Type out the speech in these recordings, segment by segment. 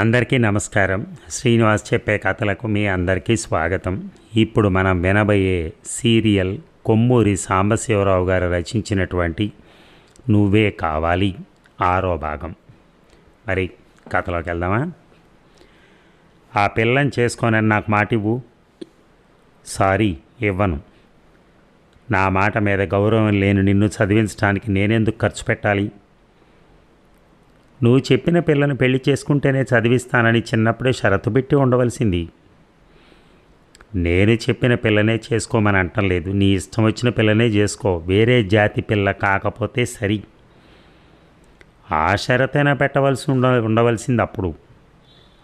అందరికీ నమస్కారం. శ్రీనివాస్ చెప్పే కథలకు మీ అందరికీ స్వాగతం. ఇప్పుడు మనం వినబోయే సీరియల్ కొమ్మూరి సాంబశివరావు గారు రచించినటువంటి నువ్వే కావాలి ఆరో భాగం. మరి కథలోకి వెళ్దామా? ఆ పిల్లని చేసుకోనని నాకు మాట ఇవ్వు. సారీ ఇవ్వను. నా మాట మీద గౌరవం లేని నిన్ను చదివించడానికి నేనెందుకు ఖర్చు పెట్టాలి? నువ్వు చెప్పిన పిల్లను పెళ్ళి చేసుకుంటేనే చదివిస్తానని చిన్నప్పుడే షరతు పెట్టి ఉండవలసింది. నేను చెప్పిన పిల్లనే చేసుకోమని అంటం లేదు. నీ ఇష్టం వచ్చిన పిల్లనే చేసుకో. వేరే జాతి పిల్ల కాకపోతే సరి. ఆ షరతైనా పెట్టవలసి ఉండ ఉండవలసింది అప్పుడు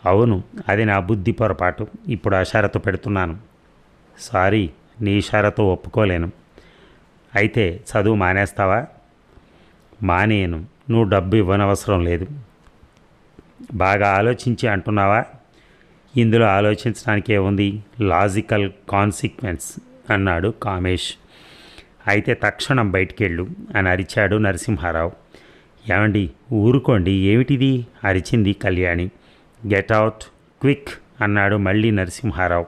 అవును అది నా బుద్ధి పొరపాటు. ఇప్పుడు ఆ షరతు పెడుతున్నాను. సారీ నీ షరతు ఒప్పుకోలేను. అయితే చదువు మానేస్తావా? మానేయను. నువ్వు డబ్బు ఇవ్వనవసరం లేదు. బాగా ఆలోచించి అంటున్నావా? ఇందులో ఆలోచించడానికే ఉంది లాజికల్ కాన్సిక్వెన్స్ అన్నాడు కామేష్. అయితే తక్షణం బయటికెళ్ళు అని అరిచాడు నరసింహారావు. ఏమండి ఊరుకోండి ఏమిటిది? అరిచింది కళ్యాణి. గెట్ అవుట్ క్విక్ అన్నాడు మళ్ళీ నరసింహారావు.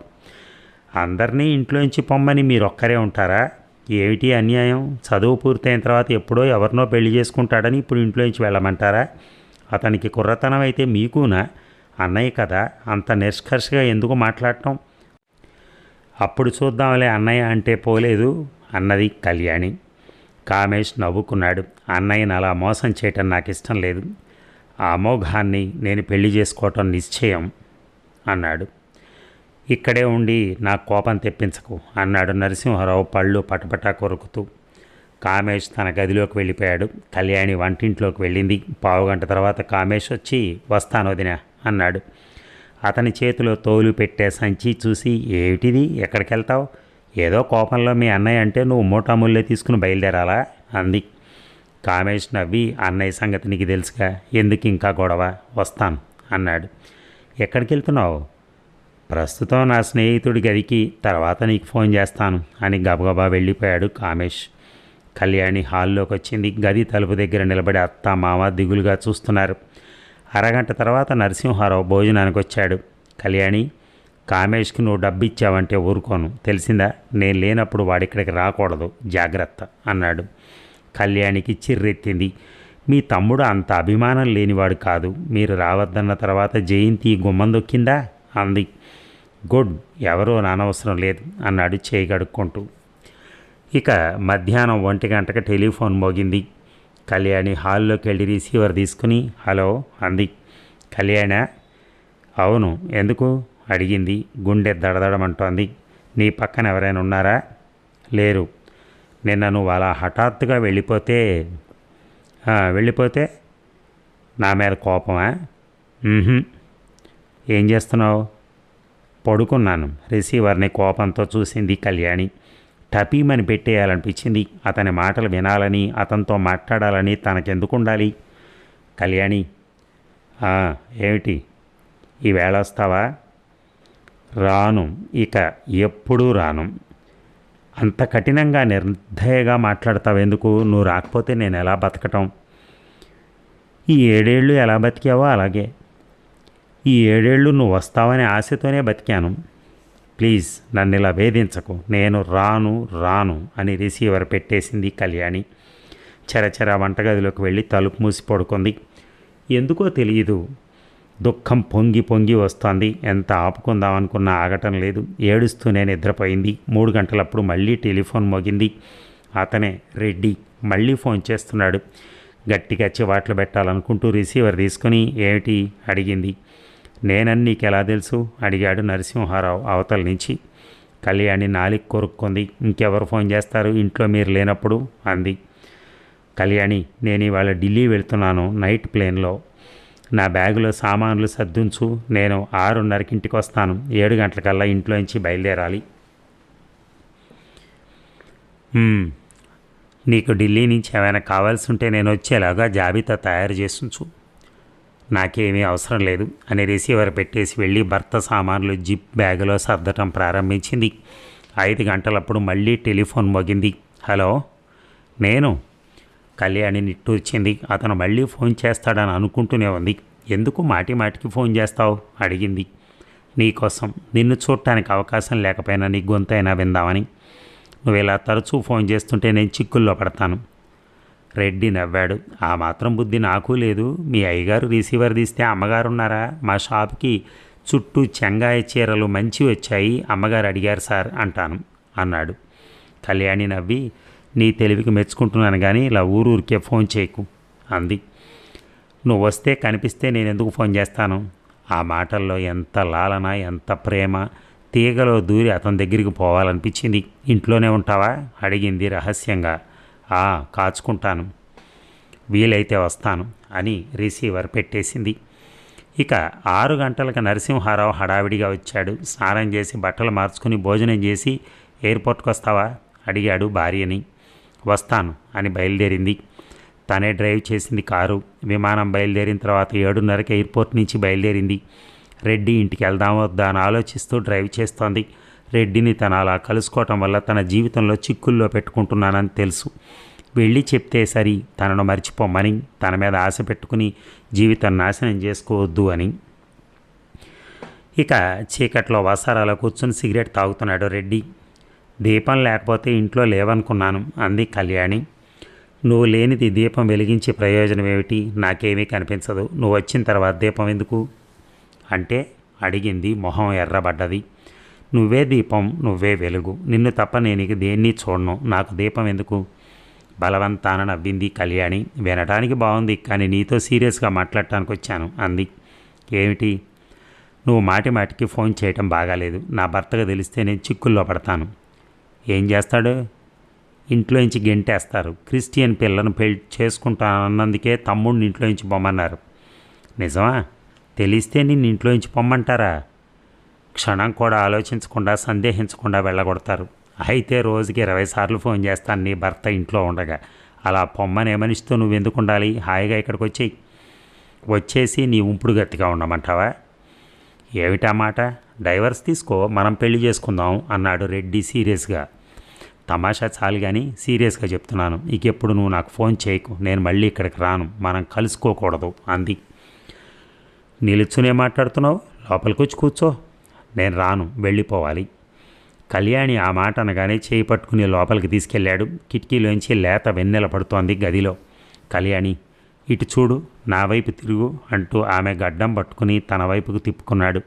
అందరినీ ఇంట్లోంచి పొమ్మని మీరు ఒక్కరే ఉంటారా? ఏమిటి అన్యాయం? చదువు పూర్తయిన తర్వాత ఎప్పుడో ఎవరినో పెళ్ళి చేసుకుంటాడని ఇప్పుడు ఇంట్లోంచి వెళ్ళమంటారా? అతనికి కుర్రతనం అయితే మీకునా? అన్నయ్య కదా అంత నిష్కర్షగా ఎందుకు మాట్లాడటం? అప్పుడు చూద్దాంలే అన్నయ్య అంటే పోలేదు అన్నది కళ్యాణి. కామేష్ నవ్వుకున్నాడు. అన్నయ్యని అలా మోసం చేయటం నాకు ఇష్టం లేదు. ఆ అమోఘాన్ని నేను పెళ్ళి చేసుకోవటం నిశ్చయం అన్నాడు. ఇక్కడే ఉండి నా కోపం తెప్పించకు అన్నాడు నరసింహారావు పళ్ళు పటపటా కొరుకుతూ. కామేష్ తన గదిలోకి వెళ్ళిపోయాడు. కళ్యాణి వంటింట్లోకి వెళ్ళింది. పావుగంట తర్వాత కామేష్ వచ్చి వస్తాను వదిన అన్నాడు. అతని చేతిలో తోలు పెట్టే సంచి చూసి ఏమిటిది? ఎక్కడికి వెళ్తావు ఏదో కోపంలో మీ అన్నయ్య అంటే నువ్వు మూటాముల్లే తీసుకుని బయలుదేరాలా? అంది. కామేష్ నవ్వి అన్నయ్య సంగతి నీకు తెలుసుగా. ఎందుకు ఇంకా గొడవ? వస్తాను అన్నాడు. ఎక్కడికి వెళ్తున్నావు ప్రస్తుతం నా స్నేహితుడి గదికి తర్వాత నీకు ఫోన్ చేస్తాను అని గబగబా వెళ్ళిపోయాడు కామేష్. కళ్యాణి హాల్లోకి వచ్చింది. గది తలుపు దగ్గర నిలబడి అత్త మామ దిగులుగా చూస్తున్నారు. అరగంట తర్వాత నరసింహారావు భోజనానికి వచ్చాడు. కళ్యాణి కామేష్కి నువ్వు డబ్బు ఇచ్చావంటే ఊరుకోను. తెలిసిందా? నేను లేనప్పుడు వాడిక్కడికి రాకూడదు. జాగ్రత్త అన్నాడు. కళ్యాణికి చిర్రెత్తింది. మీ తమ్ముడు అంత అభిమానం లేనివాడు కాదు. మీరు రావద్దన్న తర్వాత జయంతి గుమ్మం దొక్కిందా? అంది. గుడ్ ఎవరో నానవసరం లేదు అన్నాడు చేయి కడుక్కుంటూ. ఇక మధ్యాహ్నం ఒంటి గంటకి టెలిఫోన్ మోగింది. కళ్యాణి హాల్లోకి వెళ్ళి రిసీవర్ తీసుకుని హలో అంది. కళ్యాణ అవును ఎందుకు? అడిగింది. గుండె దడదడమంటోంది. నీ పక్కన ఎవరైనా ఉన్నారా? లేరు. నిన్న నువ్వు అలా హఠాత్తుగా వెళ్ళిపోతే వెళ్ళిపోతే నా మీద కోపమా? ఏం చేస్తున్నావు? పడుకున్నాను. రిసీవర్ని కోపంతో చూసింది కళ్యాణి. టపీమని పెట్టేయాలనిపించింది. అతని మాటలు వినాలని అతనితో మాట్లాడాలని తనకెందుకు ఉండాలి కళ్యాణి ఏమిటి? ఈవేళ వస్తావా? రాను. ఇక ఎప్పుడూ రాను. అంత కఠినంగా నిర్దయగా మాట్లాడతావెందుకు? నువ్వు రాకపోతే నేను ఎలా బతకటం? ఈ ఏడేళ్ళు ఎలా బతికావో అలాగే. ఈ ఏడేళ్ళు నువ్వు వస్తావనే ఆశతోనే బతికాను. ప్లీజ్ నన్ను ఇలా వేధించకు. నేను రాను రాను అని రిసీవర్ పెట్టేసింది కళ్యాణి. చరచర వంటగదిలోకి వెళ్ళి తలుపు మూసి పడుకుంది. ఎందుకో తెలియదు దుఃఖం పొంగి పొంగి వస్తోంది. ఎంత ఆపుకుందాం అనుకున్నా ఆగటం లేదు. ఏడుస్తూనే నిద్రపోయింది. మూడు గంటలప్పుడు మళ్ళీ టెలిఫోన్ మోగింది. అతనే రెడ్డి. మళ్ళీ ఫోన్ చేస్తున్నాడు. గట్టిగా చివాట్లు పెట్టాలనుకుంటూ రిసీవర్ తీసుకుని ఏమిటి? అడిగింది. నేనని నీకు ఎలా తెలుసు? అడిగాడు నరసింహారావు అవతల నుంచి. కళ్యాణి నాలిక్ కొరుక్కుంది. ఇంకెవరు ఫోన్ చేస్తారు? ఇంట్లో మీరు లేనప్పుడు? అంది. కళ్యాణి నేను ఇవాళ ఢిల్లీ వెళ్తున్నాను నైట్ ప్లేన్లో. నా బ్యాగులో సామాన్లు సర్దుంచు. నేను ఆరున్నరకి ఇంటికి వస్తాను ఏడు గంటలకల్లా ఇంట్లో నుంచి బయలుదేరాలి. నీకు ఢిల్లీ నుంచి ఏమైనా కావాల్సి ఉంటే నేను వచ్చేలాగా జాబితా తయారు చేసుంచు. నాకేమీ అవసరం లేదు అని రిసీవర్ పెట్టేసి వెళ్ళి భర్త సామాన్లు జిప్ బ్యాగులో సర్దటం ప్రారంభించింది. ఐదు గంటలప్పుడు మళ్ళీ టెలిఫోన్ మోగింది. హలో నేను? కళ్యాణి నిట్టూర్చింది. అతను మళ్ళీ ఫోన్ చేస్తాడని అనుకుంటూనే ఉంది. ఎందుకు మాటి మాటికి ఫోన్ చేస్తావు? అడిగింది. నీకోసం. నిన్ను చూడటానికి అవకాశం లేకపోయినా నీ గొంతైనా విందామని. నువ్వు ఇలా తరచూ ఫోన్ చేస్తుంటే నేను చిక్కుల్లో పడతాను. రెడ్డి నవ్వాడు. ఆ మాత్రం బుద్ధి నాకు లేదు. మీ అయ్యగారు రిసీవర్ తీస్తే అమ్మగారున్నారా? మా షాప్కి చుట్టూ చెంగాయ చీరలు మంచి వచ్చాయి. అమ్మగారు అడిగారు సార్ అంటాను అన్నాడు. కళ్యాణి నవ్వి నీ తెలివికి మెచ్చుకుంటున్నాను కానీ ఇలా ఊరూరికే ఫోన్ చేయకు అంది. నువ్వు వస్తే కనిపిస్తే నేను ఎందుకు ఫోన్ చేస్తాను? ఆ మాటల్లో ఎంత లాలన ఎంత ప్రేమ. తీగలో దూరి అతని దగ్గరికి పోవాలనిపించింది. ఇంట్లోనే ఉంటావా? అడిగింది రహస్యంగా. కాచుకుంటాను. వీలైతే వస్తాను అని రిసీవర్ పెట్టేసింది. ఇక ఆరు గంటలకు నరసింహారావు హడావిడిగా వచ్చాడు. స్నానం చేసి బట్టలు మార్చుకుని భోజనం చేసి ఎయిర్పోర్ట్కి వస్తావా? అడిగాడు భార్యని. వస్తాను అని బయలుదేరింది. తనే డ్రైవ్ చేసింది కారు. విమానం బయలుదేరిన తర్వాత ఏడున్నరకి ఎయిర్పోర్ట్ నుంచి బయలుదేరింది. రెడ్డి ఇంటికి వెళ్దాం వద్దా? అని ఆలోచిస్తూ డ్రైవ్ చేస్తోంది. రెడ్డిని తన అలా కలుసుకోవటం వల్ల తన జీవితంలో చిక్కుల్లో పెట్టుకుంటున్నానని తెలుసు. వెళ్ళి చెప్తే సరి తనను మర్చిపోమని తన మీద ఆశ పెట్టుకుని జీవితం నాశనం చేసుకోవద్దు అని. ఇక చీకట్లో వసారాల కూర్చుని సిగరెట్ తాగుతున్నాడు రెడ్డి. దీపం లేకపోతే ఇంట్లో లేవనుకున్నాను అంది కళ్యాణి. నువ్వు లేనిది దీపం వెలిగించే ప్రయోజనం ఏమిటి? నాకేమీ కనిపించదు. నువ్వు వచ్చిన తర్వాత దీపం ఎందుకు? అంటే అడిగింది మొహం ఎర్రబడ్డది. నువ్వే దీపం నువ్వే వెలుగు. నిన్ను తప్ప నేను ఇక దేన్ని చూడను. నాకు దీపం ఎందుకు? బలవంతాన నవ్వింది కళ్యాణి. వినడానికి బాగుంది కానీ నీతో సీరియస్గా మాట్లాడటానికి వచ్చాను అంది. ఏమిటి? నువ్వు మాటి మాటికి ఫోన్ చేయటం బాగాలేదు. నా భర్తగా తెలిస్తే నేను చిక్కుల్లో పడతాను. ఏం చేస్తాడు? ఇంట్లోంచి గెంటేస్తారు. క్రిస్టియన్ పిల్లను పెళ్ళి చేసుకుంటానన్నందుకే తమ్ముడిని ఇంట్లోంచి పొమ్మన్నారు. నిజమా? తెలిస్తే నిన్ను ఇంట్లోంచి పొమ్మంటారా? క్షణం కూడా ఆలోచించకుండా సందేహించకుండా వెళ్ళగొడతారు. అయితే రోజుకి ఇరవై సార్లు ఫోన్ చేస్తాను నీ భర్త ఇంట్లో ఉండగా. అలా పొమ్మనే మనిషితో నువ్వు ఎందుకు ఉండాలి హాయిగా ఇక్కడికి వచ్చి వచ్చేసి నీ ఉంపుడు గతిగా ఉండమంటావా? ఏమిటా మాట? డైవర్స్ తీసుకో మనం పెళ్ళి చేసుకుందాం అన్నాడు రెడ్డి సీరియస్గా. తమాషా చాలు కానీ సీరియస్గా చెప్తున్నాను. ఇంకెప్పుడు నువ్వు నాకు ఫోన్ చేయకు నేను మళ్ళీ ఇక్కడికి రాను. మనం కలుసుకోకూడదు అంది. నిలుచునే మాట్లాడుతున్నావు? లోపలికి వచ్చి కూర్చో. నేను రాను వెళ్ళిపోవాలి. కళ్యాణి ఆ మాట అనగానే చేయి పట్టుకుని లోపలికి తీసుకెళ్ళాడు. కిటికీలోంచి లేత వెన్నెల పడుతోంది గదిలో. కళ్యాణి ఇటు చూడు నా వైపు తిరుగు అంటూ ఆమె గడ్డం పట్టుకుని తన వైపుకు తిప్పుకున్నాడు.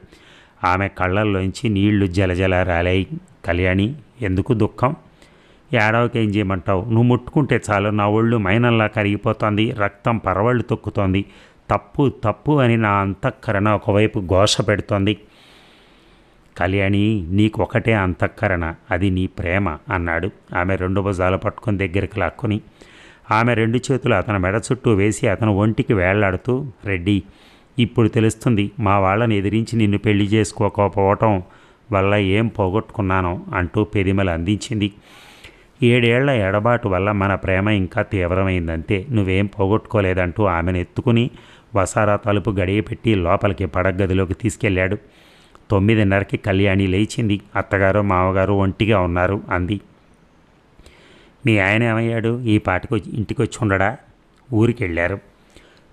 ఆమె కళ్ళల్లోంచి నీళ్ళు జలజల రాలాయి. కళ్యాణి ఎందుకు దుఃఖం? ఏడవకేం చేయమంటావు? నువ్వు ముట్టుకుంటే చాలు నా ఒళ్ళు మైనంలా కరిగిపోతోంది రక్తం పరవళ్ళు తొక్కుతోంది. తప్పు తప్పు అని నా అంతఃకరణ ఒకవైపు ఘోష పెడుతోంది కళ్యాణి నీకొకటే అంతఃకరణ అది నీ ప్రేమ అన్నాడు. ఆమె రెండు భుజాలు పట్టుకొని దగ్గరికి లాక్కుని ఆమె రెండు చేతులు అతని మెడ చుట్టూ వేసి అతను ఒంటికి వేళ్ళాడుతూ రెడ్డి ఇప్పుడు తెలుస్తుంది మా వాళ్ళని ఎదిరించి నిన్ను పెళ్ళి చేసుకోకపోవటం వల్ల ఏం పోగొట్టుకున్నానో అంటూ పెదిమలు అందించింది. ఏడేళ్ళ ఎడబాటు వల్ల మన ప్రేమ ఇంకా తీవ్రమైందంతే. నువ్వేం పోగొట్టుకోలేదంటూ ఆమెను ఎత్తుకుని వసారా తలుపు గడియ పెట్టి లోపలికి పడగదిలోకి తీసుకెళ్ళాడు. తొమ్మిదిన్నరకి కళ్యాణి లేచింది. అత్తగారు మామగారు ఒంటిగా ఉన్నారు అంది. మీ ఆయన ఏమయ్యాడు? ఈ పాటికి వచ్చి ఇంటికి వచ్చి ఉండడా? ఊరికి వెళ్ళారు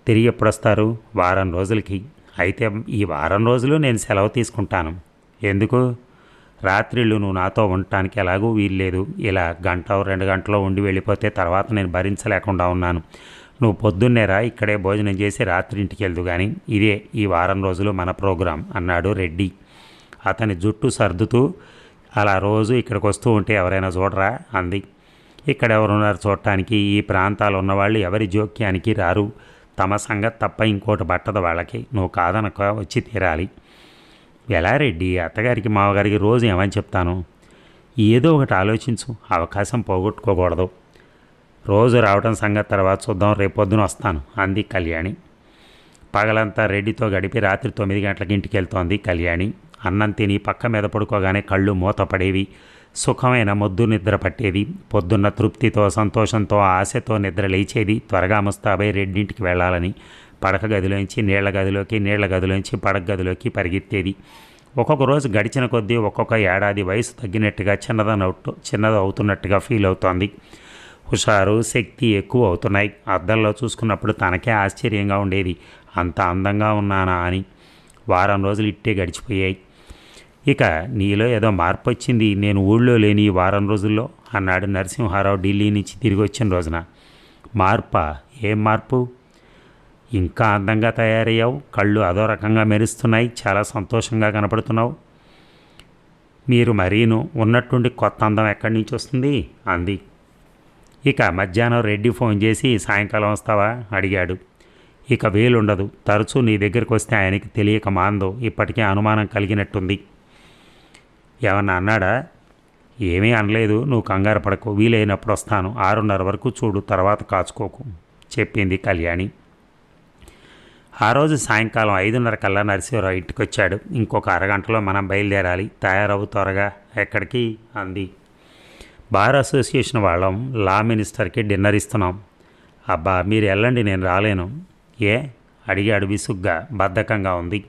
తిరిగి ఎప్పుడొస్తారు? వారం రోజులకి. అయితే ఈ వారం రోజులు నేను సెలవు తీసుకుంటాను. ఎందుకు? రాత్రిళ్ళు నువ్వు నాతో ఉండటానికి ఎలాగూ వీల్లేదు. ఇలా గంట రెండు గంటలో ఉండి వెళ్ళిపోతే తర్వాత నేను భరించలేకుండా ఉన్నాను. నువ్వు పొద్దున్నేరా ఇక్కడే భోజనం చేసి రాత్రి ఇంటికి వెళ్దు కానీ ఇదే ఈ వారం రోజులు మన ప్రోగ్రాం అన్నాడు రెడ్డి. అతని జుట్టు సర్దుతూ అలా రోజు ఇక్కడికి వస్తూ ఉంటే ఎవరైనా చూడరా? అంది. ఇక్కడ ఎవరున్నారు చూడటానికి? ఈ ప్రాంతాలు ఉన్నవాళ్ళు ఎవరి జోక్యానికి రారు? తమ సంగతి తప్ప ఇంకోటి పట్టదు వాళ్ళకి. నువ్వు కాదనక వచ్చి తీరాలి. ఎలా రెడ్డి? అత్తగారికి మామగారికి రోజు ఏమని చెప్తాను? ఏదో ఒకటి ఆలోచించు. అవకాశం పోగొట్టుకోకూడదు. రోజు రావడం సంగతి తర్వాత చూద్దాం. రేపొద్దున వస్తాను. అంది కళ్యాణి. పగలంతా రెడ్డితో గడిపి రాత్రి తొమ్మిది గంటలకి ఇంటికి వెళ్తోంది కళ్యాణి. అన్నం తిని పక్క మీద పడుకోగానే కళ్ళు మూతపడేవి. సుఖమైన మొద్దు నిద్ర పట్టేది. పొద్దున్న తృప్తితో సంతోషంతో ఆశతో నిద్ర లేచేది. త్వరగా ముస్తాబై రెడ్డింటికి వెళ్ళాలని పడక గదిలోంచి నీళ్ళ గదిలోకి నీళ్ళ గదిలోంచి పడక గదిలోకి పరిగెత్తేది. ఒక్కొక్క రోజు గడిచిన కొద్దీ ఒక్కొక్క ఏడాది వయసు తగ్గినట్టుగా చిన్నదనవుతూ చిన్నది అవుతున్నట్టుగా ఫీల్ అవుతోంది హుషారు శక్తి ఎక్కువ అవుతున్నాయి. అద్దంలో చూసుకున్నప్పుడు తనకే ఆశ్చర్యంగా ఉండేది. అంత అందంగా ఉన్నానా అని. వారం రోజులు ఇట్టే గడిచిపోయాయి. ఇక నీలో ఏదో మార్పు వచ్చింది. నేను ఊళ్ళో లేని ఈ వారం రోజుల్లో అన్నాడు నరసింహారావు ఢిల్లీ నుంచి తిరిగి వచ్చిన రోజున. మార్పా? ఏం మార్పు? ఇంకా అందంగా తయారయ్యావు? కళ్ళు అదో రకంగా మెరుస్తున్నాయి. చాలా సంతోషంగా కనపడుతున్నావు. మీరు మరీను. ఉన్నట్టుండి కొత్త అందం ఎక్కడి నుంచి వస్తుంది? అంది. ఇక మధ్యాహ్నం రెడ్డి ఫోన్ చేసి సాయంకాలం వస్తావా? అడిగాడు. ఇక వీలుండదు. తరచూ నీ దగ్గరికి వస్తే ఆయనకి తెలియక మాందో ఇప్పటికే అనుమానం కలిగినట్టుంది. ఏమన్నా అన్నాడా? ఏమీ అనలేదు. నువ్వు కంగారు పడకు. వీలైనప్పుడు వస్తాను. ఆరున్నర వరకు చూడు. తర్వాత కాచుకోకు చెప్పింది కళ్యాణి. ఆ రోజు సాయంకాలం ఐదున్నర కల్లా నరసింహరావు ఇంటికి వచ్చాడు ఇంకొక అరగంటలో మనం బయలుదేరాలి. తయారవు త్వరగా. ఎక్కడికి? అంది. బార్ అసోసియేషన్ వాళ్ళం లా మినిస్టర్కి డిన్నర్ ఇస్తున్నాం. అబ్బా మీరు వెళ్ళండి నేను రాలేను. ఏ? అడిగాడు విసుగ్గా బద్ధకంగా ఉంది.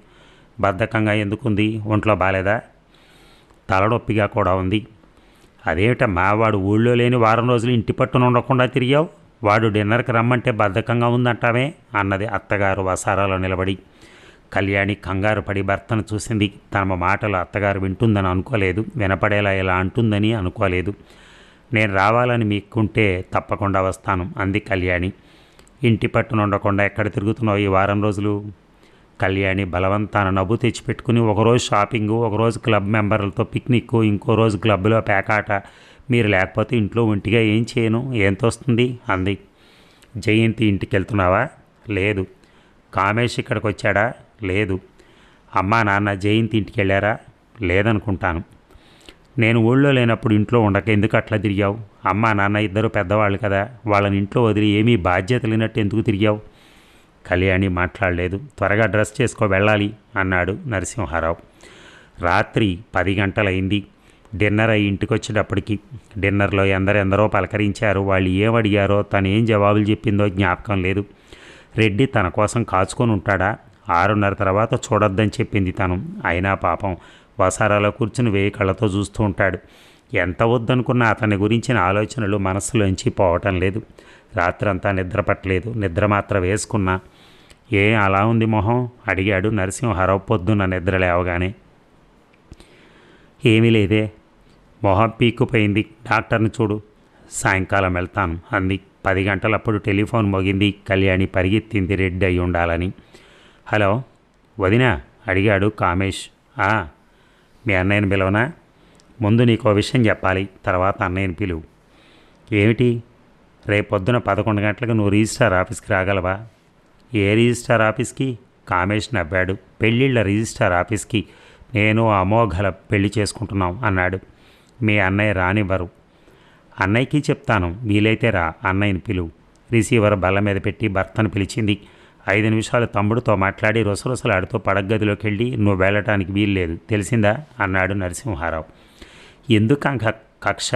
బద్ధకంగా ఎందుకుంది? ఒంట్లో బాలేదా? తలనొప్పిగా కూడా ఉంది. అదేమిటమ్మా వాడు ఊళ్ళో లేని వారం రోజులు ఇంటి పట్టున ఉండకుండా తిరిగావు? వాడు డిన్నర్కి రమ్మంటే బద్ధకంగా ఉందంటావే? అన్నది అత్తగారు వసారాలో నిలబడి. కళ్యాణి కంగారు పడి భర్తను చూసింది. తన మాటలు అత్తగారు వింటుందని అనుకోలేదు. వినపడేలా ఇలా అంటుందని అనుకోలేదు. నేను రావాలని మీకుంటే తప్పకుండా వస్తాను అంది కళ్యాణి. ఇంటి పట్టున ఉండకుండా ఎక్కడ తిరుగుతున్నావు ఈ వారం రోజులు? కళ్యాణి బలవంతాన నవ్వు తెచ్చిపెట్టుకుని ఒకరోజు షాపింగు ఒకరోజు క్లబ్ మెంబర్లతో పిక్నిక్ ఇంకో రోజు క్లబ్లో పేకాట. మీరు లేకపోతే ఇంట్లో ఒంటిగా ఏం చేయను? ఏం తోస్తుంది అంది. జయంతి ఇంటికి వెళ్తున్నావా లేదు. కామేష్ ఇక్కడికి వచ్చాడా లేదు. అమ్మా నాన్న జయంతి ఇంటికి వెళ్ళారా లేదనుకుంటాను. నేను ఊళ్ళో లేనప్పుడు ఇంట్లో ఉండక ఎందుకు అట్లా తిరిగావు? అమ్మా నాన్న ఇద్దరు పెద్దవాళ్ళు కదా వాళ్ళని ఇంట్లో వదిలి ఏమీ బాధ్యత లేనట్టు ఎందుకు తిరిగావు? కళ్యాణి మాట్లాడలేదు. త్వరగా డ్రెస్ చేసుకో వెళ్ళాలి అన్నాడు నరసింహారావు. రాత్రి పది గంటలైంది. డిన్నర్ అయి ఇంటికి వచ్చేటప్పటికి డిన్నర్లో ఎందరెందరో పలకరించారు. వాళ్ళు ఏమడిగారో తను ఏం జవాబులు చెప్పిందో జ్ఞాపకం లేదు. రెడ్డి తన కోసం కాచుకొని ఉంటాడా? ఆరున్నర తర్వాత చూడొద్దని చెప్పింది తను. అయినా పాపం వసారాలో కూర్చుని వేయి కళ్ళతో చూస్తూ ఉంటాడు. ఎంత వద్దనుకున్న అతని గురించిన ఆలోచనలు మనస్సులోంచి పోవటం లేదు. రాత్రంతా నిద్ర పట్టలేదు. నిద్ర మాత్రం వేసుకున్నా. ఏ అలా ఉంది మొహం? అడిగాడు నరసింహారావు పొద్దున్న నిద్ర లేవగానే. ఏమీ లేదే. మొహం పీక్కుపోయింది. డాక్టర్ని చూడు. సాయంకాలం వెళ్తాను అంది. పది గంటలప్పుడు టెలిఫోన్ మోగింది. కళ్యాణి పరిగెత్తింది రెడ్డి అయి ఉండాలని హలో? వదినా? అడిగాడు కామేష్. మీ అన్నయ్యని పిలవనా? ముందు నీకు విషయం చెప్పాలి తర్వాత అన్నయ్యని పిలువు ఏమిటి? రేపొద్దున పదకొండు గంటలకు నువ్వు రిజిస్టార్ ఆఫీస్కి రాగలవా? ఏ రిజిస్టార్ ఆఫీస్కి? కామేష్ నవ్వాడు పెళ్ళిళ్ళ రిజిస్టార్ ఆఫీస్కి. నేను అమోఘల పెళ్ళి చేసుకుంటున్నాం అన్నాడు. మీ అన్నయ్య రానివ్వరు. అన్నయ్యకి చెప్తాను వీలైతే రా అన్నయ్యని పిలువు రిసీవర్ బల్ల మీద పెట్టి భర్తను పిలిచింది. ఐదు నిమిషాలు తమ్ముడితో మాట్లాడి రుసరుసలాడుతూ పడగదిలోకి వెళ్ళి నువ్వు వెళ్ళటానికి వీల్లేదు. తెలిసిందా? అన్నాడు నరసింహారావు. ఎందుకు అంక కక్ష?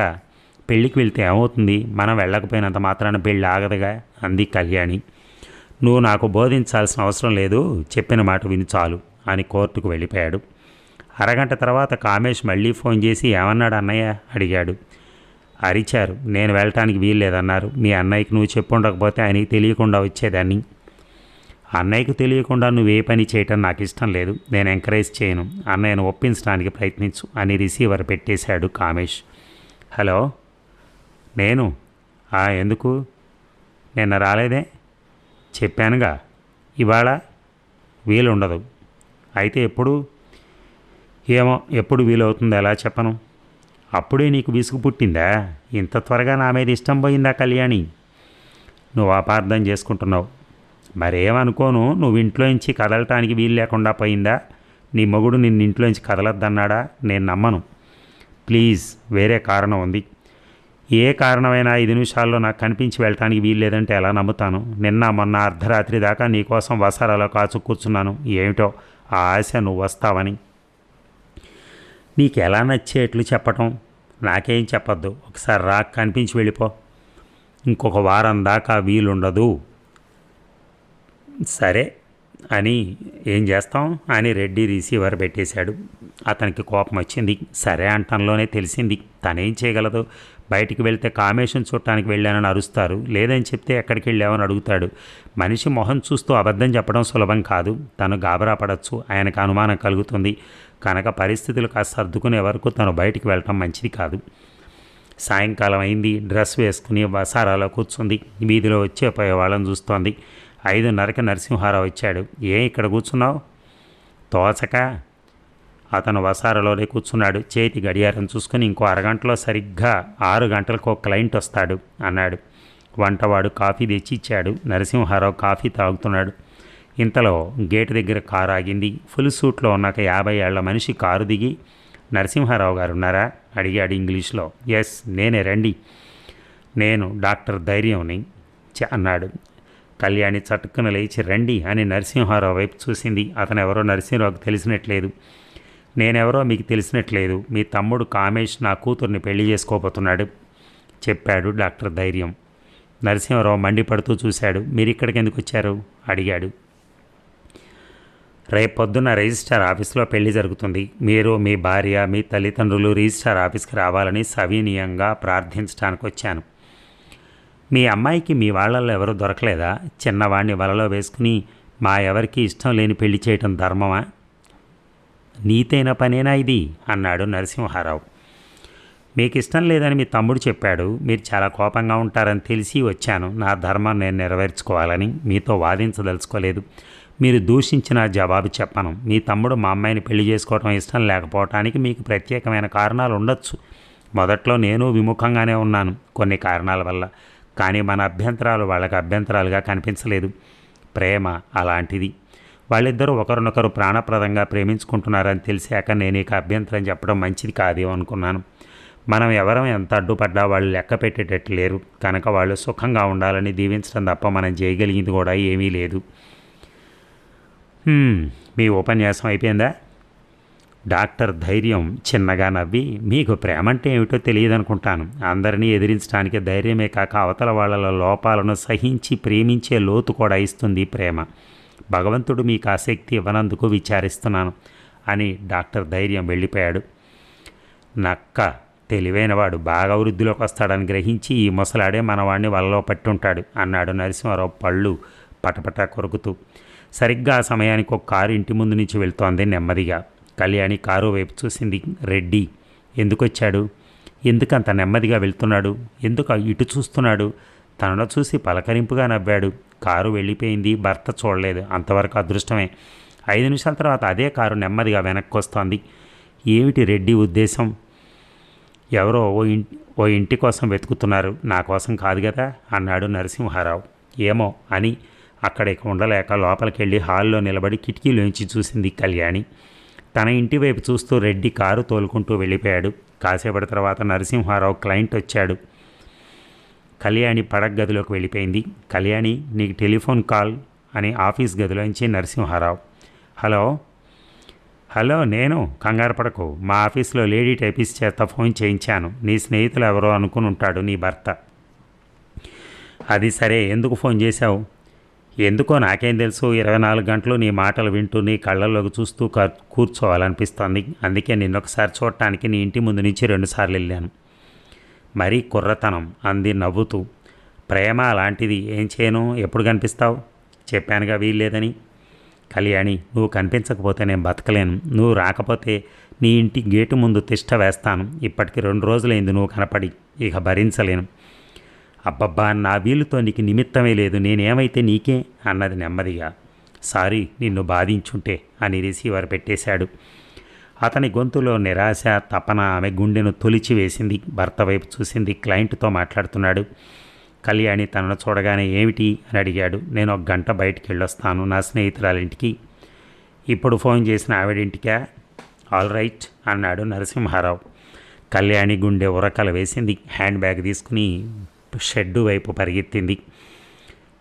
పెళ్ళికి వెళ్తే ఏమవుతుంది? మనం వెళ్ళకపోయినంత మాత్రాన పెళ్ళి ఆగదుగా? అంది కళ్యాణి. నువ్వు నాకు బోధించాల్సిన అవసరం లేదు. చెప్పిన మాట విని చాలు అని కోర్టుకు వెళ్ళిపోయాడు. అరగంట తర్వాత కామేష్ మళ్ళీ ఫోన్ చేసి ఏమన్నాడు అన్నయ్య? అడిగాడు. అరిచారు. నేను వెళ్ళటానికి వీల్లేదన్నారు. మీ అన్నయ్యకి నువ్వు చెప్పుండకపోతే ఆయనకి తెలియకుండా వచ్చేదాన్ని. అన్నయ్యకు తెలియకుండా నువ్వే పని చేయటం నాకు ఇష్టం లేదు. నేను ఎంకరేజ్ చేయను. అన్నయ్యను ఒప్పించడానికి ప్రయత్నించు అని రిసీవర్ పెట్టేశాడు కామేష్. హలో? నేను? "ఆ, ఎందుకు? నిన్న రాలేదే? చెప్పానుగా. ఇవాళ? వీలుండదు. అయితే ఎప్పుడు? ఏమో ఎప్పుడు వీలవుతుందో? ఎలా చెప్పను? అప్పుడే నీకు విసుగు పుట్టిందా? ఇంత త్వరగా నా మీద ఇష్టం పోయిందా కళ్యాణి? నువ్వు అపార్థం చేసుకుంటున్నావు. మరేమనుకోను నువ్వు ఇంట్లోంచి కదలటానికి వీలు లేకుండా పోయిందా? నీ మొగుడు నిన్ను ఇంట్లోంచి కదలొద్దన్నాడా? నేను నమ్మను. ప్లీజ్ వేరే కారణం ఉంది. ఏ కారణమైనా ఐదు నిమిషాల్లో నాకు కనిపించి వెళ్ళటానికి వీలు లేదంటే ఎలా నమ్ముతాను? నిన్న మొన్న అర్ధరాత్రి దాకా నీకోసం వసారాలో కాచు కూర్చున్నాను. ఏమిటో ఆ ఆశ నువ్వు వస్తావని. నీకు ఎలా నచ్చేట్లు చెప్పటం? నాకేం చెప్పద్దు. ఒకసారి రా కనిపించి వెళ్ళిపో. ఇంకొక వారం దాకా వీలుండదు. సరే అని ఏం చేస్తాం అని రెడ్డి రిసీవర్ పెట్టేశాడు. అతనికి కోపం వచ్చింది. సరే అంటంలోనే తెలిసింది. తనేం చేయగలదు? బయటికి వెళ్తే కామేశం చూడటానికి వెళ్ళానని అరుస్తారు. లేదని చెప్తే ఎక్కడికి వెళ్ళామని అడుగుతాడు. మనిషి మొహం చూస్తూ అబద్ధం చెప్పడం సులభం కాదు. తను గాబరా పడచ్చు. ఆయనకు అనుమానం కలుగుతుంది. కనుక పరిస్థితులు కాస్త సర్దుకునే వరకు తను బయటికి వెళ్ళటం మంచిది కాదు. సాయంకాలం అయింది. డ్రెస్ వేసుకుని వసారాలో కూర్చుంది. వీధిలో వచ్చే పోయే వాళ్ళని చూస్తోంది. ఐదున్నరకి నరసింహారావు ఇచ్చాడు ఏ ఇక్కడ కూర్చున్నావు? తోచక. అతను వసారలోనే కూర్చున్నాడు. చేతి గడియారం చూసుకుని ఇంకో అరగంటలో సరిగ్గా ఆరు గంటలకు ఒక క్లయింట్ వస్తాడు అన్నాడు. వంటవాడు కాఫీ తెచ్చి ఇచ్చాడు నరసింహారావు కాఫీ తాగుతున్నాడు. ఇంతలో గేటు దగ్గర కారు ఆగింది. ఫుల్ సూట్లో ఉన్నాక యాభై ఏళ్ళ మనిషి కారు దిగి నరసింహారావు గారు ఉన్నారా? అడిగాడు ఇంగ్లీష్లో. ఎస్ నేనే రండి. నేను డాక్టర్ ధైర్యంని అన్నాడు. కళ్యాణి చటుక్కున లేచి రండి అని నరసింహారావు వైపు చూసింది. అతను ఎవరో నరసింహరావుకి తెలిసినట్లేదు. నేనెవరో మీకు తెలిసినట్లేదు. మీ తమ్ముడు కామేష్ నా కూతుర్ని పెళ్ళి చేసుకోబోతున్నాడు చెప్పాడు డాక్టర్ ధైర్యం. నరసింహారావు మండిపడుతూ చూశాడు. మీరు ఇక్కడికి ఎందుకు వచ్చారు అడిగాడు. రేపొద్దున రిజిస్టార్ ఆఫీస్లో పెళ్ళి జరుగుతుంది. మీరు మీ భార్య మీ తల్లిదండ్రులు రిజిస్టార్ ఆఫీస్కి రావాలని సవినీయంగా ప్రార్థించడానికి వచ్చాను మీ అమ్మాయికి మీ వాళ్ళల్లో ఎవరు దొరకలేదా? చిన్నవాడిని వలలో వేసుకుని మా ఎవరికి ఇష్టం లేని పెళ్ళి చేయటం ధర్మమా? నీతైన పనేనా ఇది? అన్నాడు నరసింహారావు. మీకు ఇష్టం లేదని మీ తమ్ముడు చెప్పాడు. మీరు చాలా కోపంగా ఉంటారని తెలిసి వచ్చాను. నా ధర్మం నేను నెరవేర్చుకోవాలని మీతో వాదించదలుచుకోలేదు. మీరు దూషించిన జవాబు చెప్పను. మీ తమ్ముడు మా అమ్మాయిని పెళ్ళి చేసుకోవడం ఇష్టం లేకపోవటానికి మీకు ప్రత్యేకమైన కారణాలు ఉండొచ్చు. మొదట్లో నేను విముఖంగానే ఉన్నాను. కొన్ని కారణాల వల్ల కానీ మన అభ్యంతరాలు వాళ్ళకి అభ్యంతరాలుగా కనిపించలేదు. ప్రేమ అలాంటిది. వాళ్ళిద్దరూ ఒకరినొకరు ప్రాణప్రదంగా ప్రేమించుకుంటున్నారని తెలిసాక నేను ఇక అభ్యంతరం చెప్పడం మంచిది కాదేమో అనుకున్నాను. మనం ఎవరం ఎంత అడ్డుపడ్డా వాళ్ళు లెక్క పెట్టేటట్టు లేరు. కనుక వాళ్ళు సుఖంగా ఉండాలని దీవించడం తప్ప మనం చేయగలిగింది కూడా ఏమీ లేదు. మీ ఉపన్యాసం అయిపోయిందా? డాక్టర్ ధైర్యం చిన్నగా నవ్వి మీకు ప్రేమ అంటే ఏమిటో తెలియదనుకుంటాను. అందరినీ ఎదిరించడానికి ధైర్యమే కాక అవతల వాళ్ళ లోపాలను సహించి ప్రేమించే లోతు కూడా ఇస్తుంది ప్రేమ. భగవంతుడు మీకు ఆసక్తి ఇవ్వనందుకు విచారిస్తున్నాను అని డాక్టర్ ధైర్యం వెళ్ళిపోయాడు. నక్క తెలివైనవాడు బాగా వృద్ధిలోకి వస్తాడని గ్రహించి ఈ ముసలాడే మనవాణ్ణి వలలో పట్టుంటాడు అన్నాడు నరసింహారావు పళ్ళు పటపట కొరుకుతూ. సరిగ్గా ఆ సమయానికి ఒక కారు ఇంటి ముందు నుంచి వెళ్తోంది నెమ్మదిగా. కళ్యాణి కారు వైపు చూసింది రెడ్డి. ఎందుకొచ్చాడు? ఎందుకంత నెమ్మదిగా వెళ్తున్నాడు? ఎందుకు ఇటు చూస్తున్నాడు? తనను చూసి పలకరింపుగా నవ్వాడు. కారు వెళ్ళిపోయింది. భర్త చూడలేదు. అంతవరకు అదృష్టమే. ఐదు నిమిషాల తర్వాత అదే కారు నెమ్మదిగా వెనక్కి వస్తోంది ఏమిటి రెడ్డి ఉద్దేశం? ఎవరో ఓ ఇంటి ఓ ఇంటి కోసం వెతుకుతున్నారు. నా కోసం కాదు కదా? అన్నాడు నరసింహారావు. ఏమో అని అక్కడ ఉండలేక లోపలికి వెళ్ళి హాల్లో నిలబడి కిటికీలోంచి చూసింది కళ్యాణి. తన ఇంటి వైపు చూస్తూ రెడ్డి కారు తోలుకుంటూ వెళ్ళిపోయాడు. కాసేపటి తర్వాత నరసింహారావు క్లయింట్ వచ్చాడు. కళ్యాణి పడక గదిలోకి వెళ్ళిపోయింది. కళ్యాణి నీకు టెలిఫోన్ కాల్ అని ఆఫీస్ గదిలోంచి నరసింహారావు. హలో? హలో నేను కంగారు పడకు. మా ఆఫీస్లో లేడీ టైపిస్ట్ చేత ఫోన్ చేయించాను. నీ స్నేహితులు ఎవరో అనుకుని ఉంటాడు నీ భర్త. అది సరే ఎందుకు ఫోన్ చేశావు? ఎందుకో నాకేం తెలుసు ఇరవై నాలుగు గంటలు నీ మాటలు వింటూ నీ కళ్ళల్లోకి చూస్తూ కూర్చోవాలనిపిస్తుంది. అందుకే నిన్నొకసారి చూడటానికి నీ ఇంటి ముందు నుంచి రెండుసార్లు వెళ్ళాను. మరీ కుర్రతనం అంది నవ్వుతూ. ప్రేమ అలాంటిది ఏం చేయను ఎప్పుడు కనిపిస్తావు? చెప్పానుగా వీల్లేదని. కళ్యాణి నువ్వు కనిపించకపోతే నేను బతకలేను. నువ్వు రాకపోతే నీ ఇంటి గేటు ముందు తిష్ట వేస్తాను. ఇప్పటికి రెండు రోజులైంది నువ్వు కనపడి ఇక భరించలేను. అబ్బబ్బా నా వీలుతో నీకు నిమిత్తమే లేదు. నేనేమైతే నీకే? అన్నది నెమ్మదిగా. సారీ నిన్ను బాధించుంటే అని రిసీవర్ పెట్టేశాడు. అతని గొంతులో నిరాశ తపన ఆమె గుండెను తొలిచి వేసింది. భర్త వైపు చూసింది క్లయింట్తో మాట్లాడుతున్నాడు. కళ్యాణి తనను చూడగానే ఏమిటి అని అడిగాడు. నేను ఒక గంట బయటికి వెళ్ళొస్తాను నా స్నేహితురాలింటికి. ఇప్పుడు ఫోన్ చేసిన ఆవిడింటికా? ఆల్ రైట్ అన్నాడు నరసింహారావు. కళ్యాణి గుండె ఉరకలు వేసింది. హ్యాండ్ బ్యాగ్ తీసుకుని షెడ్డు వైపు పరిగెత్తింది.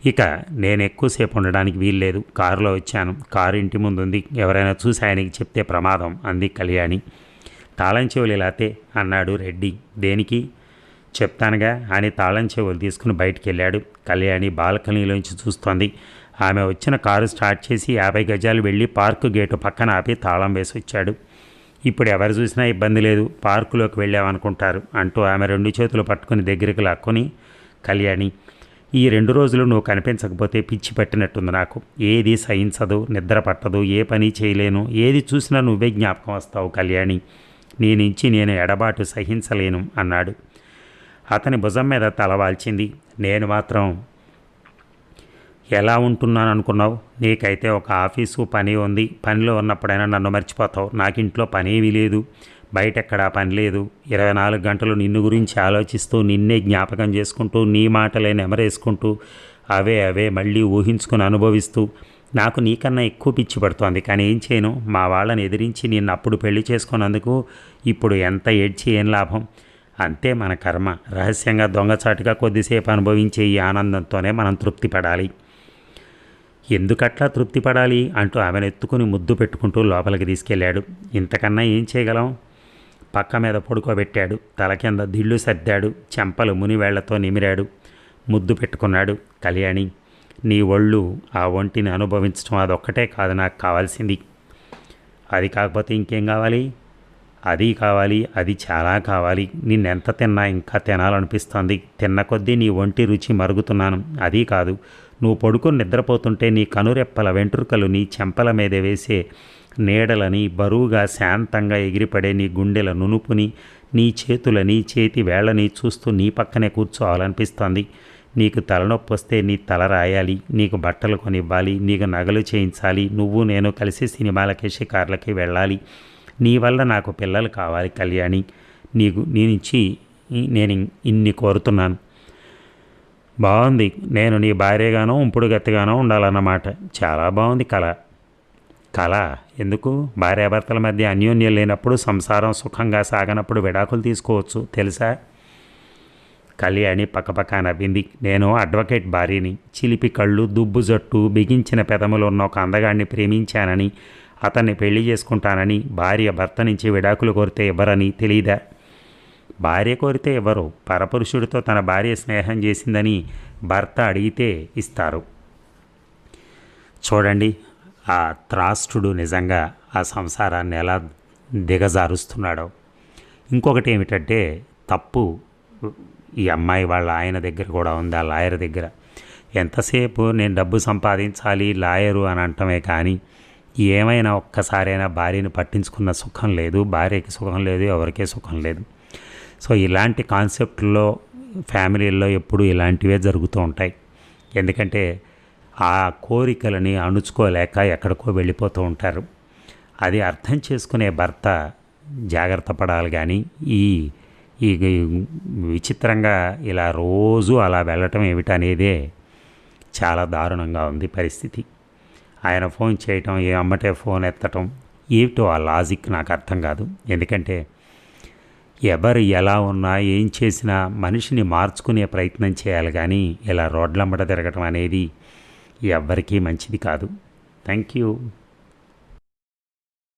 ఇక నేను ఎక్కువసేపు ఉండడానికి వీల్లేదు. కారులో వచ్చాను. కారు ఇంటి ముందు ఉంది ఎవరైనా చూసి ఆయనకి చెప్తే ప్రమాదం అంది కళ్యాణి. తాళం చెవులు ఇలాతే అన్నాడు రెడ్డి. దేనికి? చెప్తానుగా. అని తాళం చెవులు తీసుకుని బయటికి వెళ్ళాడు కళ్యాణి బాల్కనీలోంచి చూస్తోంది. ఆమె వచ్చిన కారు స్టార్ట్ చేసి యాభై గజాలు వెళ్ళి పార్కు గేటు పక్కన ఆపి తాళం వేసి వచ్చాడు. ఇప్పుడు ఎవరు చూసినా ఇబ్బంది లేదు పార్కులోకి వెళ్ళామనుకుంటారు అంటూ ఆమె రెండు చేతులు పట్టుకుని దగ్గరికి లాక్కొని కళ్యాణి ఈ రెండు రోజులు నువ్వు కనిపించకపోతే పిచ్చి పట్టినట్టుంది నాకు. ఏది సహించదు నిద్ర పట్టదు ఏ పని చేయలేను ఏది చూసినా నువ్వే జ్ఞాపకం వస్తావు కళ్యాణి. నీ నుంచి నేను ఎడబాటు సహించలేను అన్నాడు. అతని భుజం మీద తలవాల్చింది నేను మాత్రం ఎలా ఉంటున్నాను అనుకున్నావు నీకైతే ఒక ఆఫీసు పని ఉంది. పనిలో ఉన్నప్పుడైనా నన్ను మర్చిపోతావు. నాకు ఇంట్లో ఏమీ లేదు. బయట ఎక్కడా పని లేదు. ఇరవై నాలుగు గంటలు నిన్ను గురించి ఆలోచిస్తూ నిన్నే జ్ఞాపకం చేసుకుంటూ నీ మాటలే నెమరేసుకుంటూ అవే అవే మళ్ళీ ఊహించుకుని అనుభవిస్తూ నాకు నీకన్నా ఎక్కువ పిచ్చి పడుతోంది. కానీ ఏం చేయను? మా వాళ్ళని ఎదిరించి నిన్ను అప్పుడు పెళ్ళి చేసుకున్నందుకు ఇప్పుడు ఎంత ఏడ్చి ఏం లాభం? అంతే మన కర్మ. రహస్యంగా దొంగచాటుగా కొద్దిసేపు అనుభవించే ఈ ఆనందంతోనే మనం తృప్తి పడాలి ఎందుకట్లా తృప్తి పడాలి అంటూ ఆమెను ఎత్తుకుని ముద్దు పెట్టుకుంటూ లోపలికి తీసుకెళ్ళాడు. ఇంతకన్నా ఏం చేయగలం? పక్క మీద పడుకోబెట్టాడు. తల కింద దిళ్ళు సర్దాడు. చెంపలు మునివేళ్ళతో నిమిరాడు. ముద్దు పెట్టుకున్నాడు. కళ్యాణి నీ ఒళ్ళు ఆ ఒంటిని అనుభవించడం అదొక్కటే కాదు నాకు కావాల్సింది. అది కాకపోతే ఇంకేం కావాలి? అది కావాలి అది చాలా కావాలి. నిన్నెంత తిన్నా ఇంకా తినాలనిపిస్తోంది. తిన్న కొద్దీ నీ ఒంటి రుచి మరుగుతున్నాను. అది కాదు. నువ్వు పడుకొని నిద్రపోతుంటే నీ కనురెప్పల వెంట్రుకలు నీ చెంపల మీద వేసే నీడలని బరువుగా శాంతంగా ఎగిరిపడే నీ గుండెల నునుపుని నీ చేతులని చేతి వేళ్ళని చూస్తూ నీ పక్కనే కూర్చోవాలనిపిస్తోంది. నీకు తలనొప్పి వస్తే నీ తల రాయాలి నీకు బట్టలు కొనివ్వాలి నీకు నగలు చేయించాలి నువ్వు నేను కలిసి సినిమాలకి షికార్లకి వెళ్ళాలి. నీ వల్ల నాకు పిల్లలు కావాలి కళ్యాణి. నీకు నీ నుంచి నేను ఇన్ని కోరుతున్నాను. బాగుంది. నేను నీ భార్యగానో ఉంపుడు గత్తిగానో ఉండాలన్నమాట. చాలా బాగుంది కళ. కళ? ఎందుకు? భార్యాభర్తల మధ్య అన్యోన్యం లేనప్పుడు సంసారం సుఖంగా సాగనప్పుడు విడాకులు తీసుకోవచ్చు తెలుసా? కళ్యాణి పక్కపక్క నవ్వింది. నేను అడ్వకేట్ భార్యని. చిలిపి కళ్ళు దుబ్బు జట్టు బిగించిన పెదములు ఉన్న ఒక అందగాడిని ప్రేమించానని అతన్ని పెళ్ళి చేసుకుంటానని భార్య భర్త నుంచి విడాకులు కోరితే ఇవ్వరని తెలీదా? భార్య కోరితే ఇవ్వరు పరపురుషుడితో తన భార్య స్నేహం చేసిందని భర్త అడిగితే ఇస్తారు. చూడండి ఆ త్రాష్టుడు నిజంగా ఆ సంసారాన్ని ఎలా దిగజారుస్తున్నాడో. ఇంకొకటి ఏమిటంటే తప్పు ఈ అమ్మాయి వాళ్ళ ఆయన దగ్గర కూడా ఉంది ఆ లాయర్ దగ్గర. ఎంతసేపు నేను డబ్బు సంపాదించాలి లాయరు అని అంటమే కానీ ఏమైనా ఒక్కసారైనా భార్యను పట్టించుకున్న సుఖం లేదు భార్యకి సుఖం లేదు ఎవరికే సుఖం లేదు. సో ఇలాంటి కాన్సెప్ట్లో ఫ్యామిలీల్లో ఎప్పుడు ఇలాంటివే జరుగుతూ ఉంటాయి. ఎందుకంటే ఆ కోరికలని అణుచుకోలేక ఎక్కడికో వెళ్ళిపోతూ ఉంటారు. అది అర్థం చేసుకునే భర్త జాగ్రత్త పడాలి కానీ ఈ ఈ విచిత్రంగా ఇలా రోజు అలా వెళ్ళటం ఏమిటనేదే చాలా దారుణంగా ఉంది పరిస్థితి. ఆయన ఫోన్ చేయటం ఏ అమ్మటే ఫోన్ ఎత్తటం ఏమిటో ఆ లాజిక్ నాకు అర్థం కాదు. ఎందుకంటే ఎవరు ఎలా ఉన్నా ఏం చేసినా మనిషిని మార్చుకునే ప్రయత్నం చేయాలి కానీ ఇలా రోడ్లమ్మట తిరగటం అనేది ఎవ్వరికీ మంచిది కాదు. Thank you